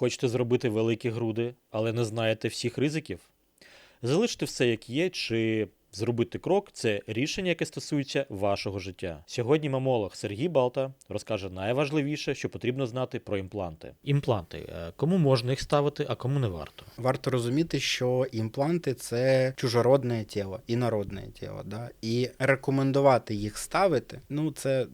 Хочете зробити великі груди, але не знаєте всіх ризиків? Залиште все як є, чи зробити крок це рішення, яке стосується вашого життя. Сьогодні мамолог Сергій Балта розкаже найважливіше, що потрібно знати про імпланти. Імпланти Е, кому можна їх ставити, а кому не варто. Варто розуміти, що імпланти це чужородне тіло, інородне тіло. Да? І рекомендувати їх ставити, ну це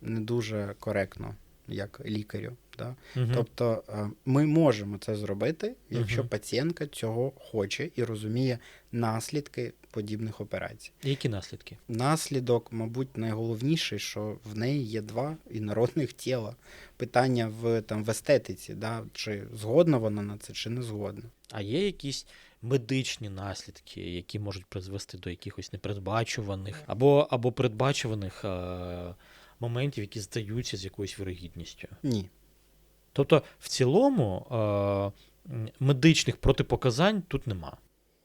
не дуже коректно, як лікарю. Да? Мгм. Тобто е, ми можемо це зробити, якщо Мгм. пацієнтка цього хоче і розуміє наслідки подібних операцій. Які наслідки? Наслідок, мабуть, найголовніший, що в неї є два інородних тіла. Питання в там в естетиці, да? чи згодна вона на це, чи не згодна. А є якісь медичні наслідки, які можуть призвести до якихось непередбачуваних або, або передбачуваних е, моментів, які здаються з якоюсь вирогідністю? Ні. Тобто, в цілому е, медичних протипоказань тут нема.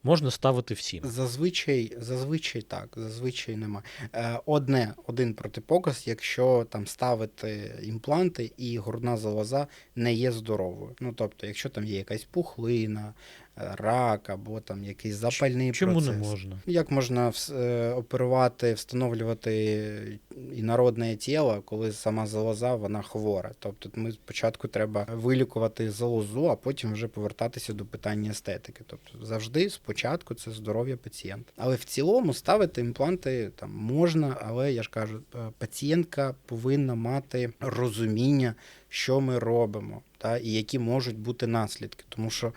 Можна ставити всім. Зазвичай, зазвичай так, зазвичай нема. Е, Одне, один протипоказ, якщо там ставити імпланти і грудна залоза не є здоровою. Ну тобто, якщо там є якась пухлина, рак або там якийсь запальний Чому процес. не можна? Як можна е, оперувати, встановлювати інородне тіло, коли сама залоза вона хвора? Тобто ми спочатку треба вилікувати залозу, а потім вже повертатися до питання естетики. Тобто завжди спочатку це здоров'я пацієнта. Але в цілому ставити імпланти там можна, але я ж кажу, е, пацієнтка повинна мати розуміння, що ми робимо, та, і які можуть бути наслідки. Тому що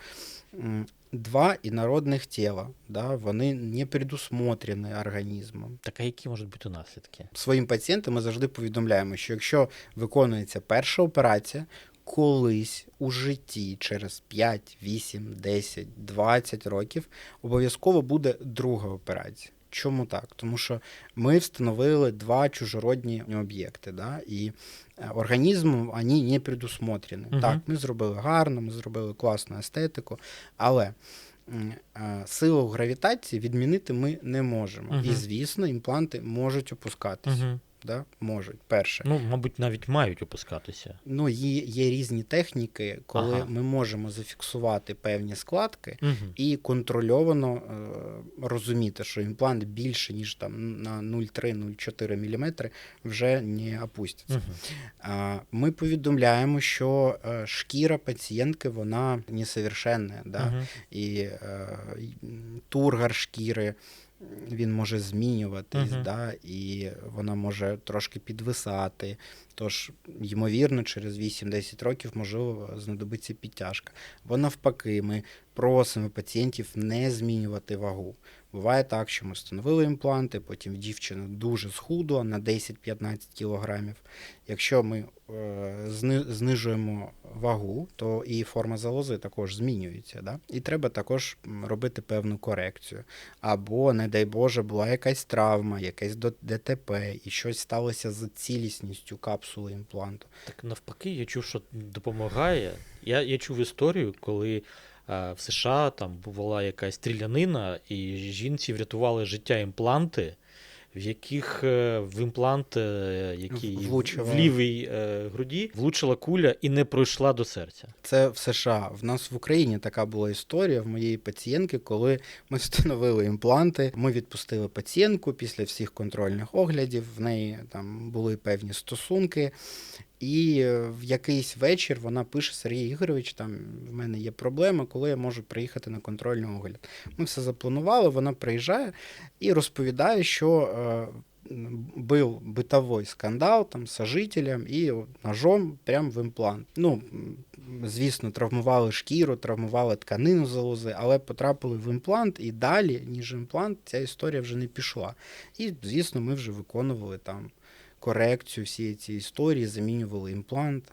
два інородних тіла, да, вони не предусмотрені організмом. Так а які можуть бути наслідки? Своїм пацієнтам ми завжди повідомляємо, що якщо виконується перша операція, колись у житті через 5, 8, 10, 20 років обов'язково буде друга операція. Чому так? Тому що ми встановили два чужородні об'єкти, да? і е, організмом вони не предусмотрені. Угу. Так, ми зробили гарно, ми зробили класну естетику, але е, силу гравітації відмінити ми не можемо. Мгм. І, звісно, імпланти можуть опускатися. Угу. Да? Можуть. Перше. Ну, мабуть, навіть мають опускатися. Ну, є, є різні техніки, коли Ага. ми можемо зафіксувати певні складки Угу. і контрольовано е, розуміти, що імплант більше, ніж там на 0,3-0,4 мм вже не опуститься. Угу. А, Ми повідомляємо, що е, шкіра пацієнтки вона несовершенна, да? Угу. і е, тургор шкіри він може змінюватись, Мгм. да? і вона може трошки підвисати. Тож, ймовірно, через 8-10 років можливо знадобиться підтяжка. Бо навпаки, ми просимо пацієнтів не змінювати вагу. Буває так, що ми встановили імпланти, потім дівчина дуже схудла на 10-15 кілограмів. Якщо ми е, знижуємо вагу, то і форма залози також змінюється. Да? І треба також робити певну корекцію. Або, не дай Боже, була якась травма, якесь ДТП, і щось сталося з цілісністю капсули імпланту. Так навпаки, я чув, що допомагає. Я, я чув історію, коли в США там була якась стрілянина, і жінці врятували життя імпланти, в яких е, в імплант, е, який Влучила. в лівій е, груді, влучила куля і не пройшла до серця. Це в США. В нас в Україні така була історія в моєї пацієнтки, коли ми встановили імпланти. Ми відпустили пацієнтку після всіх контрольних оглядів. В неї там були певні стосунки. І е, в якийсь вечір вона пише Сергій Ігорович, там в мене є проблема, коли я можу приїхати на контрольний огляд. Ми все запланували, вона приїжджає і розповідає, що е, був битовий скандал там з сожителем і ножом прямо в імплант. Ну, звісно, травмували шкіру, травмували тканину залози, але потрапили в імплант, і далі, ніж імплант, ця історія вже не пішла. І, звісно, ми вже виконували там корекцію всієї цієї історії, замінювали імплант.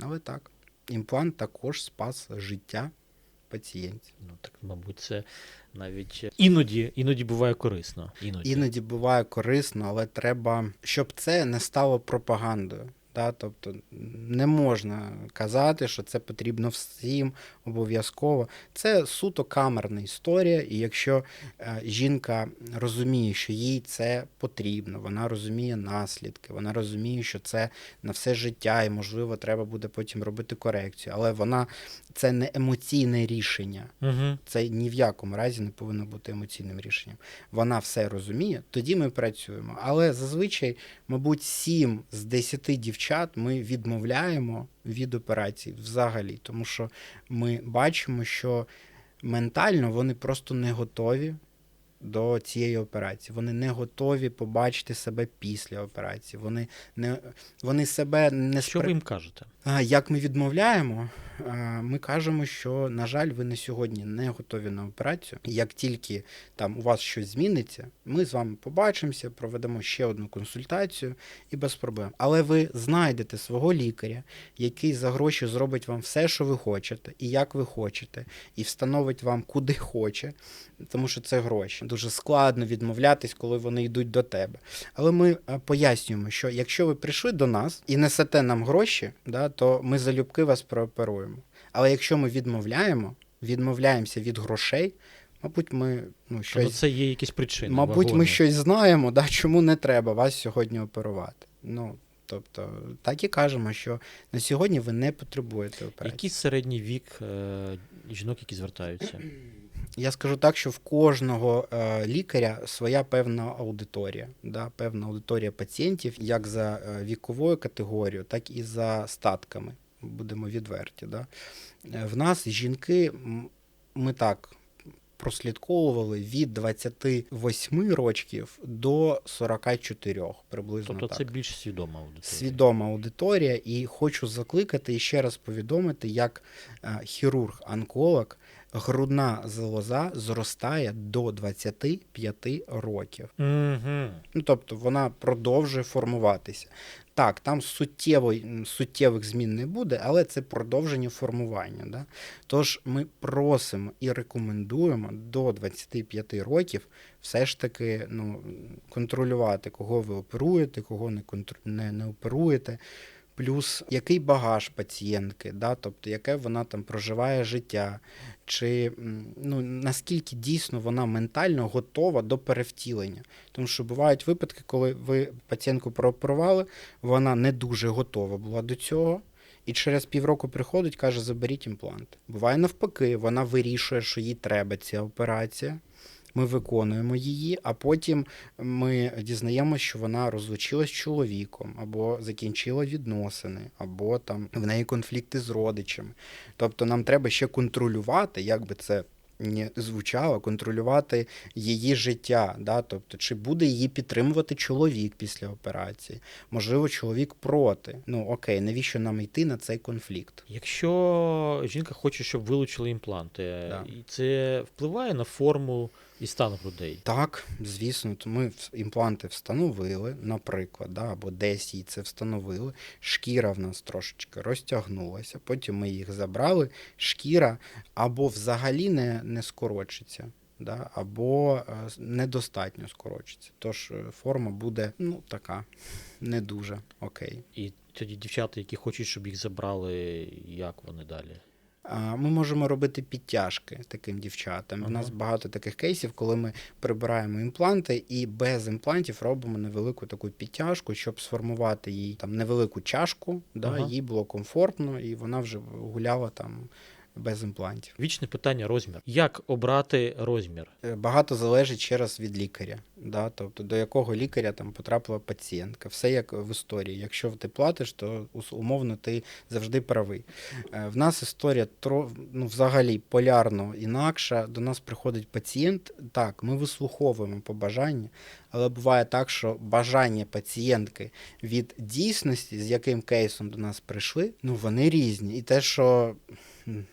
Але так, імплант також спас життя пацієнтів. Ну так, мабуть, це навіть іноді, іноді буває корисно. Іноді. Іноді буває корисно, але треба, щоб це не стало пропагандою. Та, тобто не можна казати, що це потрібно всім обов'язково. Це суто камерна історія, і якщо е, жінка розуміє, що їй це потрібно, вона розуміє наслідки, вона розуміє, що це на все життя, і можливо треба буде потім робити корекцію, але вона це не емоційне рішення. Угу. Це ні в якому разі не повинно бути емоційним рішенням. Вона все розуміє, тоді ми працюємо. Але зазвичай, мабуть, 7 з 10 дівчат ми відмовляємо від операцій взагалі, тому що ми бачимо, що ментально вони просто не готові. До цієї операції вони не готові побачити себе після операції. Вони не вони себе не Що спри- ви їм кажете? Як ми відмовляємо, ми кажемо, що, на жаль, ви на сьогодні не готові на операцію. Як тільки там у вас щось зміниться, ми з вами побачимося, проведемо ще одну консультацію і без проблем. Але ви знайдете свого лікаря, який за гроші зробить вам все, що ви хочете, і як ви хочете, і встановить вам куди хоче, тому що це гроші. Дуже складно відмовлятись, коли вони йдуть до тебе. Але ми е, пояснюємо, що якщо ви прийшли до нас і несете нам гроші, да, то ми залюбки вас прооперуємо. Але якщо ми відмовляємо, відмовляємося від грошей, мабуть, ми ну, Тобто щось, це є якісь причини. мабуть, ми щось знаємо, да, чому не треба вас сьогодні оперувати. Ну, тобто, так і кажемо, що на сьогодні ви не потребуєте операції. Який середній вік е, жінок, які звертаються? Я скажу так, що в кожного е, лікаря своя певна аудиторія, да, певна аудиторія пацієнтів, як за е, віковою категорією, так і за статками. Будемо відверті. Да. Е, В нас жінки, ми так прослідковували від 28 років до 44 приблизно. Тобто так це більш свідома аудиторія. свідома аудиторія, і хочу закликати і ще раз повідомити, як е, хірург-онколог грудна залоза зростає до 25 років. Угу. Ну, тобто вона продовжує формуватися. Так, там суттєво, суттєвих змін не буде, але це продовження формування. Да? Тож ми просимо і рекомендуємо до 25 років все ж таки ну, контролювати, кого ви оперуєте, кого не, контр... не, не оперуєте. Плюс який багаж пацієнтки, да? тобто яке вона там проживає життя, чи ну, наскільки дійсно вона ментально готова до перевтілення. Тому що бувають випадки, коли ви пацієнтку прооперували, вона не дуже готова була до цього. І через півроку приходить, каже, заберіть імплант. Буває навпаки, вона вирішує, що їй треба ця операція. Ми виконуємо її, а потім ми дізнаємося, що вона розлучилась з чоловіком, або закінчила відносини, або там в неї конфлікти з родичами. Тобто нам треба ще контролювати, як би це не звучало, контролювати її життя. Да? Тобто, чи буде її підтримувати чоловік після операції? Можливо, чоловік проти. Ну окей, навіщо нам йти на цей конфлікт? Якщо жінка хоче, щоб вилучили імпланти, Да. це впливає на форму і стан грудей. Так, звісно, то ми імпланти встановили, наприклад, да, або десь їй це встановили. Шкіра в нас трошечки розтягнулася, потім ми їх забрали. Шкіра або взагалі не, не скорочиться, да, або е, недостатньо скорочиться. Тож е, форма буде ну, така, не дуже окей. І тоді дівчата, які хочуть, щоб їх забрали, як вони далі? Ми можемо робити підтяжки таким дівчатам. У нас багато таких кейсів, коли ми прибираємо імпланти і без імплантів робимо невелику таку підтяжку, щоб сформувати їй там невелику чашку, да, Ага. їй було комфортно, і вона вже гуляла там без імплантів. Вічне питання розмір. Як обрати розмір? Е, Багато залежить ще раз від лікаря, да? тобто до якого лікаря там потрапила пацієнтка. Все як в історії. Якщо ти платиш, то умовно ти завжди правий. Е, В нас історія тро, ну, взагалі полярно інакша. До нас приходить пацієнт. Так, ми вислуховуємо побажання, але буває так, що бажання пацієнтки від дійсності, з яким кейсом до нас прийшли, ну вони різні. І те, що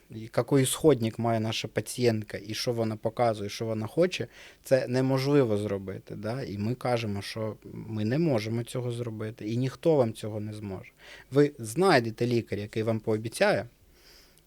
який сходник має наша пацієнтка, і що вона показує, що вона хоче, це неможливо зробити. Да? І ми кажемо, що ми не можемо цього зробити, і ніхто вам цього не зможе. Ви знайдете лікаря, який вам пообіцяє.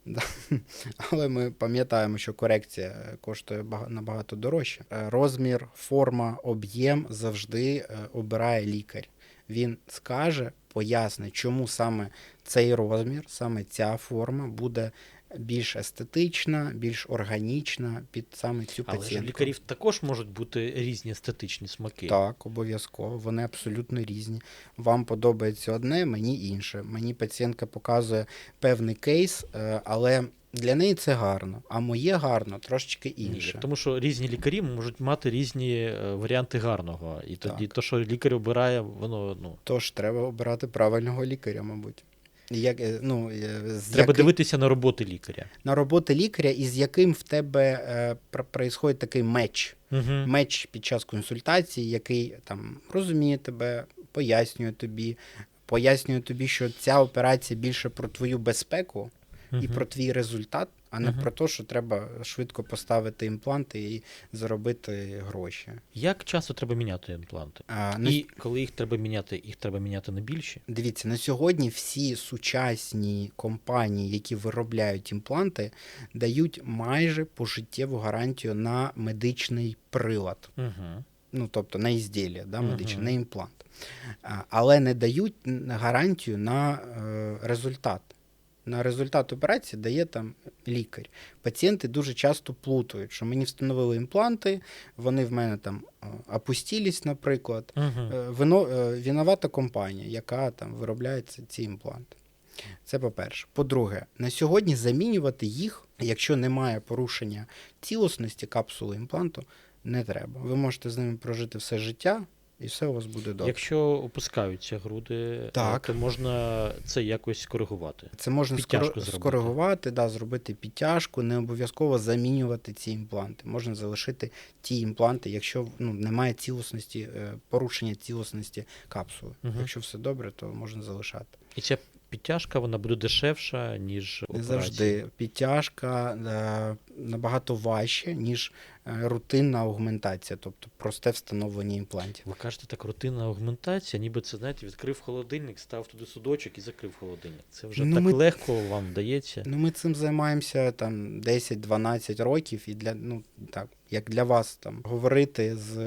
Але ми пам'ятаємо, що корекція е, коштує набагато дорожче. Е, Розмір, форма, об'єм завжди е, обирає лікар. він скаже, пояснить, чому саме цей розмір, саме ця форма буде більш естетична, більш органічна під саме цю Але пацієнтку. лікарів також можуть бути різні естетичні смаки. Так, обов'язково. Вони абсолютно різні. Вам подобається одне, мені інше. Мені пацієнтка показує певний кейс, е, але для неї це гарно, а моє гарно трошечки Ні, інше. тому що різні лікарі можуть мати різні е, варіанти гарного. І тоді то, що лікар обирає, воно ну Тож треба обирати правильного лікаря, мабуть. Як, е, ну, е, з треба яким- дивитися на роботи лікаря. на роботи лікаря, із яким в тебе е, такий меч. Угу. Меч під час консультації, який там розуміє тебе, пояснює тобі, пояснює тобі, що ця операція більше про твою безпеку і про твій результат, а не Мгм. про те, що треба швидко поставити імпланти і заробити гроші. Як часто треба міняти імпланти? А, на І коли їх треба міняти, їх треба міняти на більші. Дивіться, на сьогодні всі сучасні компанії, які виробляють імпланти, дають майже пожиттєву гарантію на медичний прилад. Угу. Ну, тобто на ізділля, да, медичне, Мгм. на імплант. Але не дають гарантію на е, результат. На результат операції дає там лікар. Пацієнти дуже часто плутають, що мені встановили імпланти, вони в мене там е, опустились, наприклад. Угу. Вино, е, винувата компанія, яка там виробляє ці імпланти. Це по-перше. По-друге, на сьогодні замінювати їх, якщо немає порушення цілісності капсули імпланту, не треба. Ви можете з ними прожити все життя, і все у вас буде добре. Якщо опускаються груди, е, Так. то можна це якось скоригувати. Це можна Підтяжку скоригувати, да, зробити підтяжку, не обов'язково замінювати ці імпланти. Можна залишити ті імпланти, якщо ну, немає цілісності, е, порушення цілісності капсули. Мгм. Якщо все добре, то можна залишати. І ця підтяжка вона буде дешевша, ніж Не завжди підтяжка е, набагато важче, ніж рутинна аугментація, тобто просте встановлення імплантів. Ви кажете, так рутинна аугментація, ніби це, знаєте, відкрив холодильник, став туди судочок і закрив холодильник. Це вже Ну, так ми- легко вам вдається. Ну, ми цим займаємося там 10-12 років, і для ну так, як для вас там говорити з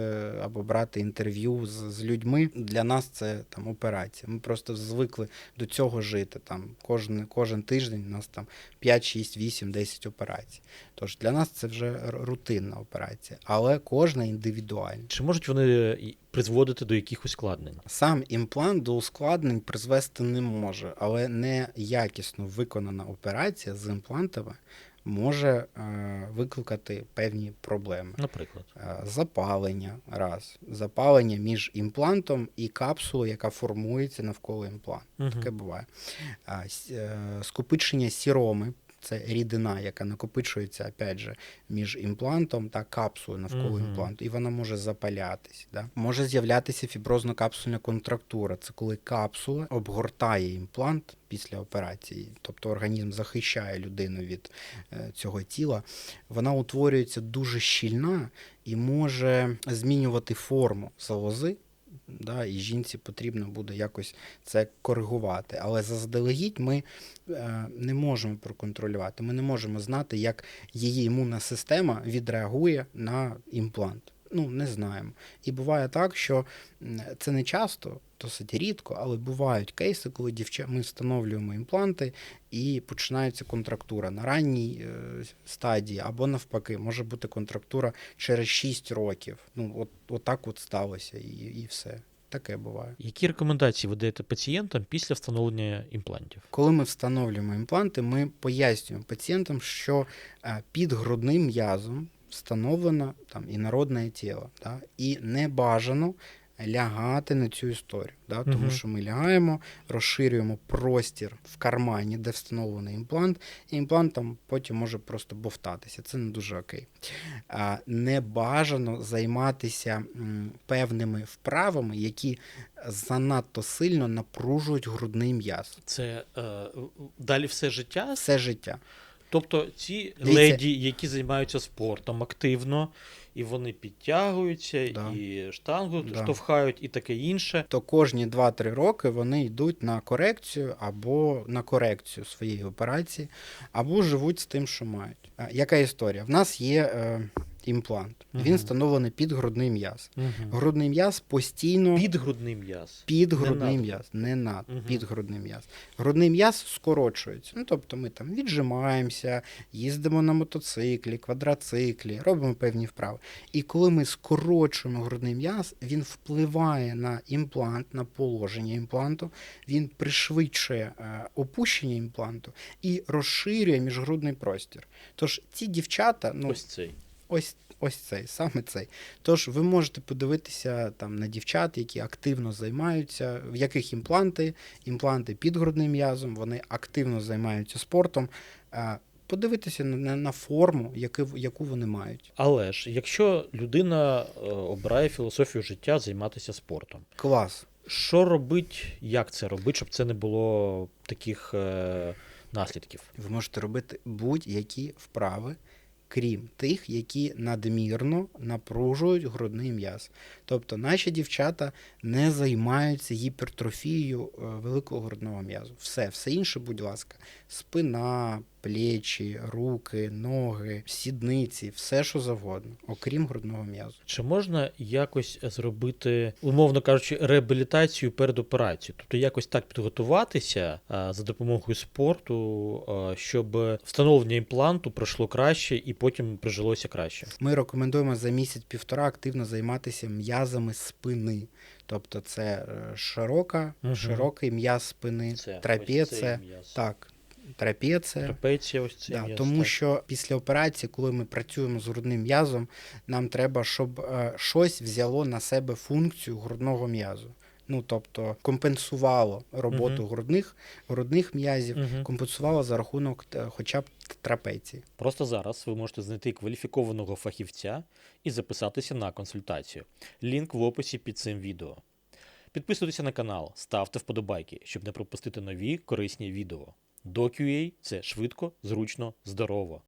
або брати інтерв'ю з, з людьми, для нас це там операція. Ми просто звикли до цього жити. Там кожен, кожен тиждень у нас там 5, 6, 8, 10 операцій. Тож для нас це вже рутинна операція, але кожна індивідуальна. Чи можуть вони призводити до якихось ускладнень? Сам імплант до ускладнень призвести не може, але неякісно виконана операція з імплантами може е, викликати певні проблеми. Наприклад. Е, Запалення раз, запалення між імплантом і капсулою, яка формується навколо імпланту. Угу. Таке буває. Е, Скопичення сіроми. Це рідина, яка накопичується опять же, між імплантом та капсулою навколо Мгм. імпланту, і вона може запалятись. Да? Може з'являтися фіброзно-капсульна контрактура. Це коли капсула обгортає імплант після операції, тобто організм захищає людину від е, цього тіла. Вона утворюється дуже щільна і може змінювати форму залози. Да, і жінці потрібно буде якось це коригувати. Але заздалегідь ми е, не можемо проконтролювати. Ми не можемо знати, як її імунна система відреагує на імплант. Ну, не знаємо. І буває так, що це не часто, досить рідко, але бувають кейси, коли дівча... ми встановлюємо імпланти і починається контрактура на ранній е, стадії, або навпаки, може бути контрактура через 6 років. Ну, от, от так от сталося, і, і все. Таке буває. Які рекомендації ви даєте пацієнтам після встановлення імплантів? Коли ми встановлюємо імпланти, ми пояснюємо пацієнтам, що е, під грудним м'язом встановлено там інородне тіло, да, і не бажано лягати на цю історію, да, тому Мгм. що ми лягаємо, розширюємо простір в кармані, де встановлений імплант, і імплант там потім може просто бовтатися. Це не дуже окей. А, не бажано займатися м, певними вправами, які занадто сильно напружують грудний м'яз. Це е, далі все життя? Все життя. Тобто ці Дивіться. леді, які займаються спортом активно, і вони підтягуються, Да. і штангу Да. штовхають, і таке інше. То кожні 2-3 роки вони йдуть на корекцію або на корекцію своєї операції, або живуть з тим, що мають. А, Яка історія? В нас є е, імплант. Мгм. Він встановлений під грудний м'яз. Угу. Грудний м'яз постійно Підгрудний м'яз. під грудний м'яз, не над, Мгм. під грудний м'яз. Грудний м'яз скорочується. Ну, тобто ми там віджимаємося, їздимо на мотоциклі, квадроциклі, робимо певні вправи. І коли ми скорочуємо грудний м'яз, він впливає на імплант, на положення імпланту, він пришвидшує е, опущення імпланту і розширює міжгрудний простір. Тож ці дівчата, ну Ось цей. Ось. Ось цей, саме цей. Тож ви можете подивитися там на дівчат, які активно займаються, в яких імпланти, імпланти під грудним м'язом, вони активно займаються спортом. Подивитися на, на, форму, яку, яку вони мають. Але ж, якщо людина е, обирає філософію життя займатися спортом, Клас. що робить, як це робить, щоб це не було таких е, наслідків? Ви можете робити будь-які вправи, крім тих, які надмірно напружують грудний м'яз. Тобто наші дівчата не займаються гіпертрофією е, великого грудного м'язу. Все, все інше, будь ласка, спина, плечі, руки, ноги, сідниці, все що завгодно, окрім грудного м'язу. Чи можна якось зробити, умовно кажучи, реабілітацію перед операцією? Тобто якось так підготуватися за допомогою спорту, щоб встановлення імпланту пройшло краще і потім прижилося краще. Ми рекомендуємо за місяць-півтора активно займатися м'язами спини. Тобто це е, широка, Мгм. широкий м'яз спини, трапеція. Так, трапеція. Трапеція, ось цей Да, тому так. що після операції, коли ми працюємо з грудним м'язом, нам треба, щоб е, щось взяло на себе функцію грудного м'язу. Ну, тобто компенсувало роботу Мгм. грудних, грудних м'язів, Мгм. компенсувало за рахунок е, хоча б трапеції. Просто зараз ви можете знайти кваліфікованого фахівця і записатися на консультацію. Лінк в описі під цим відео. Підписуйтеся на канал, ставте вподобайки, щоб не пропустити нові корисні відео. DoQA – це швидко, зручно, здорово.